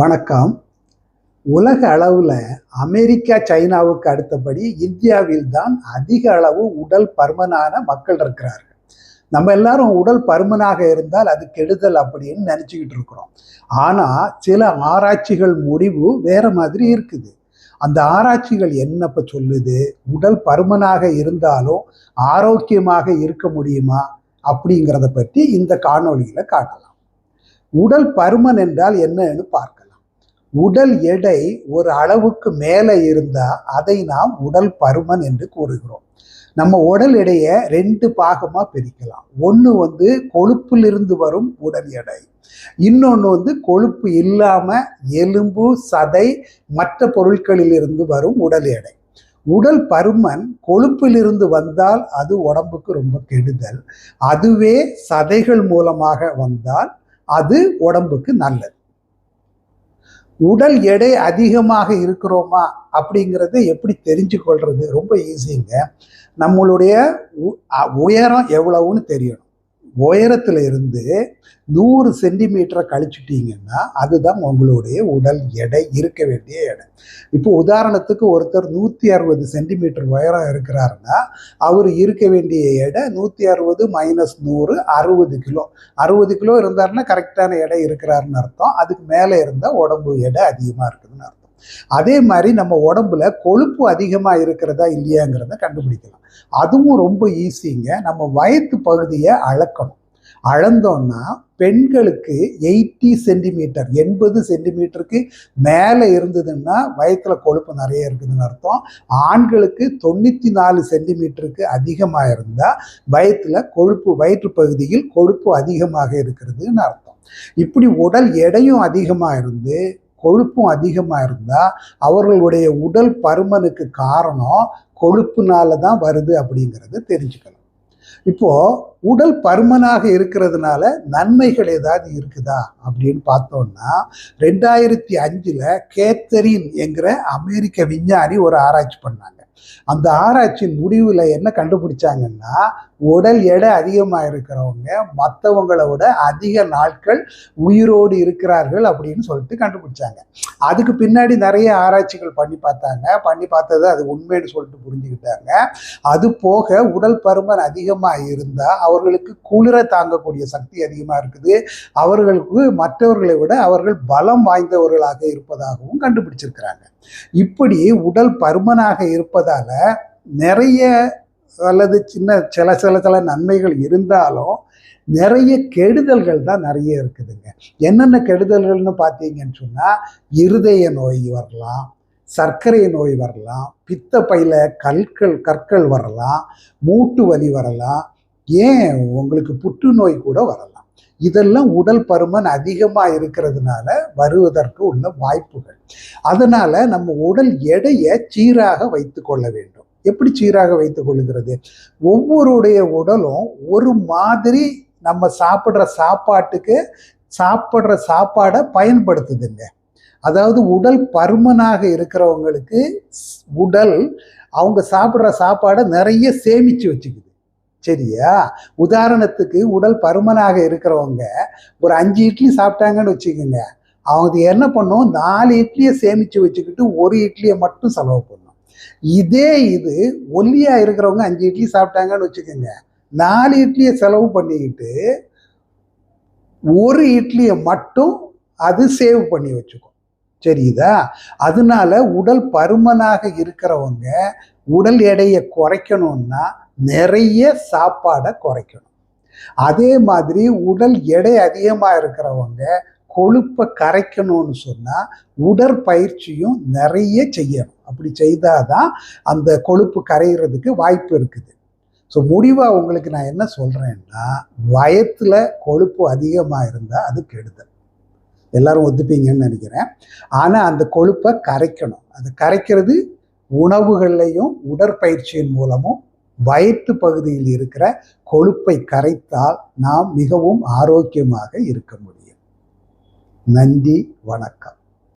வணக்கம். உலக அளவில் அமெரிக்கா சைனாவுக்கு அடுத்தபடி இந்தியாவில் தான் அதிக அளவு உடல் பருமனான மக்கள் இருக்கிறார்கள். நம்ம எல்லாரும் உடல் பருமனாக இருந்தால் அது கெடுதல் அப்படின்னு நினச்சிக்கிட்டு இருக்கிறோம். ஆனால் சில ஆராய்ச்சிகள் முடிவு வேற மாதிரி இருக்குது. அந்த ஆராய்ச்சிகள் என்னப்ப சொல்லுது? உடல் பருமனாக இருந்தாலும் ஆரோக்கியமாக இருக்க முடியுமா? அப்படிங்கிறத பற்றி இந்த காணொலியில் காட்டலாம். உடல் பருமன் என்றால் என்னன்னு பார்க்கலாம். உடல் எடை ஒரு அளவுக்கு மேலே இருந்தால் அதை நாம் உடல் பருமன் என்று கூறுகிறோம். நம்ம உடல் எடையை ரெண்டு பாகமாக பிரிக்கலாம். ஒன்று வந்து கொழுப்பிலிருந்து வரும் உடல் எடை. இன்னொன்று வந்து கொழுப்பு இல்லாமல் எலும்பு சதை மற்ற பொருட்களிலிருந்து வரும் உடல் எடை. உடல் பருமன் கொழுப்பிலிருந்து வந்தால் அது உடம்புக்கு ரொம்ப கெடுதல். அதுவே சதைகள் மூலமாக வந்தால் அது உடம்புக்கு நல்லது. உடல் எடை அதிகமாக இருக்கிறோமா அப்படிங்கிறத எப்படி தெரிஞ்சு கொள்றது ரொம்ப ஈஸிங்க நம்மளுடைய உ- உயரம் எவ்வளவுன்னு தெரியணும். உயரத்துல இருந்து நூறு சென்டிமீட்டரை கழிச்சிட்டிங்கன்னா அதுதான் உங்களுடைய உடல் எடை. இருக்க வேண்டிய எடை. இப்போ உதாரணத்துக்கு ஒருத்தர் நூற்றி அறுபது சென்டிமீட்டர் உயரம் இருக்கிறாருன்னா அவர் இருக்க வேண்டிய எடை நூற்றி அறுபது மைனஸ் நூறு அறுபது கிலோ. அறுபது கிலோ இருந்தாருன்னா கரெக்டான எடை இருக்கிறாருன்னு அர்த்தம். அதுக்கு மேலே இருந்தால் உடம்பு எடை அதிகமாக இருக்குதுன்னு அர்த்தம். அதே மாதிரி நம்ம உடம்புல கொழுப்பு அதிகமாக இருக்கிறதா இல்லையாங்கிறத கண்டுபிடிக்கலாம். அதுவும் ரொம்ப ஈஸிங்க. நம்ம வயத்து பகுதியை அளக்கணும். அளந்தோம்னா பெண்களுக்கு எயிட்டி சென்டிமீட்டர் எண்பது சென்டிமீட்டருக்கு மேலே இருந்ததுன்னா வயத்தில் கொழுப்பு நிறைய இருக்குதுன்னு அர்த்தம். ஆண்களுக்கு தொண்ணூற்றி நாலு சென்டிமீட்டருக்கு அதிகமாக இருந்தால் வயத்தில் கொழுப்பு வயிற்று பகுதியில் கொழுப்பு அதிகமாக இருக்கிறதுன்னு அர்த்தம். இப்படி உடல் எடையும் அதிகமாக இருந்து கொழுப்பும் அதிகமாக இருந்தால் அவர்களுடைய உடல் பருமனுக்கு காரணம் கொழுப்புனால தான் வருது அப்படிங்கிறத தெரிஞ்சுக்கணும். இப்போது உடல் பருமனாக இருக்கிறதுனால நன்மைகள் ஏதாவது இருக்குதா அப்படின்னு பார்த்தோம்னா ரெண்டாயிரத்தி அஞ்சில் கேத்தரின் என்கிற அமெரிக்க விஞ்ஞானி ஒரு ஆராய்ச்சி பண்ணாங்க. அந்த ஆராய்ச்சியின் முடிவில் என்ன கண்டுபிடிச்சாங்கன்னா உடல் எடை அதிகமாக இருக்கிறவங்க மற்றவங்களை விட அதிக நாட்கள் உயிரோடு இருக்கிறார்கள் அப்படின்னு சொல்லிட்டு கண்டுபிடிச்சாங்க. அதுக்கு பின்னாடி நிறைய ஆராய்ச்சிகள் பண்ணி பார்த்தாங்க. பண்ணி பார்த்தது அது உண்மைன்னு சொல்லிட்டு புரிஞ்சுக்கிட்டாங்க. அது போக உடல் பருமன் அதிகமாக இருந்தால் அவர்களுக்கு குளிர தாங்கக்கூடிய சக்தி அதிகமாக இருக்குது. அவர்களுக்கு மற்றவர்களை விட அவர்கள் பலம் வாய்ந்தவர்களாக இருப்பதாகவும் கண்டுபிடிச்சிருக்கிறாங்க. இப்படி உடல் பருமனாக இருப்பது இருப்பதால் நிறைய அல்லது சின்ன சில சில சில நன்மைகள் இருந்தாலும் நிறைய கெடுதல்கள் தான் நிறைய இருக்குதுங்க. என்னென்ன கெடுதல்கள்னு பார்த்தீங்கன்னு சொன்னால் இருதய நோய் வரலாம் சர்க்கரை நோய் வரலாம் பித்த பையில கற்கள் கற்கள் வரலாம் மூட்டு வலி வரலாம். ஏன்? உங்களுக்கு புற்றுநோய் கூட வரலாம். இதெல்லாம் உடல் பருமன் அதிகமாக இருக்கிறதுனால வருவதற்கு உள்ள வாய்ப்புகள். அதனால் நம்ம உடல் எடையை சீராக வைத்து கொள்ள வேண்டும். எப்படி சீராக வைத்து கொள்கிறது? ஒவ்வொருடைய உடலும் ஒரு மாதிரி நம்ம சாப்பிட்ற சாப்பாட்டுக்கு சாப்பிட்ற சாப்பாடை பயன்படுத்துதுங்க. அதாவது உடல் பருமனாக இருக்கிறவங்களுக்கு ஸ்- உடல் அவங்க சாப்பிட்ற சாப்பாடை நிறைய சேமிச்சு வச்சுக்குது. சரியா? உதாரணத்துக்கு உடல் பருமனாக இருக்கிறவங்க ஒரு அஞ்சு இட்லி சாப்பிட்டாங்கன்னு வச்சுக்கோங்க. அவங்க என்ன பண்ணும்? நாலு இட்லியை சேமித்து வச்சுக்கிட்டு ஒரு இட்லியை மட்டும் செலவு பண்ணும். இதே இது ஒல்லியாக இருக்கிறவங்க அஞ்சு இட்லி சாப்பிட்டாங்கன்னு வச்சுக்கோங்க. நாலு இட்லியை செலவு பண்ணிக்கிட்டு ஒரு இட்லியை மட்டும் அது சேவ் பண்ணி வச்சுக்கும். சரிதா அதனால உடல் பருமனாக இருக்கிறவங்க உடல் எடையை குறைக்கணும்னா நிறைய சாப்பாடை குறைக்கணும். அதே மாதிரி உடல் எடை அதிகமாக இருக்கிறவங்க கொழுப்பை கரைக்கணும்னு சொன்னால் உடற்பயிற்சியும் நிறைய செய்யணும். அப்படி செய்தாதான் அந்த கொழுப்பு கரைகிறதுக்கு வாய்ப்பு இருக்குது. ஸோ முடிவாக உங்களுக்கு நான் என்ன சொல்கிறேன்னா வயத்தில் கொழுப்பு அதிகமாக இருந்தால் அது கெடுதல். எல்லாரும் ஒத்துப்பீங்கன்னு நினைக்கிறேன். ஆனால் அந்த கொழுப்பை கரைக்கணும். அது கரைக்கிறது உணவுகள்லையும் உடற்பயிற்சியின் மூலமும் வயிற்று பகுதியில் இருக்கிற கொழுப்பை கரைத்தால் நாம் மிகவும் ஆரோக்கியமாக இருக்க முடியும். நன்றி வணக்கம்.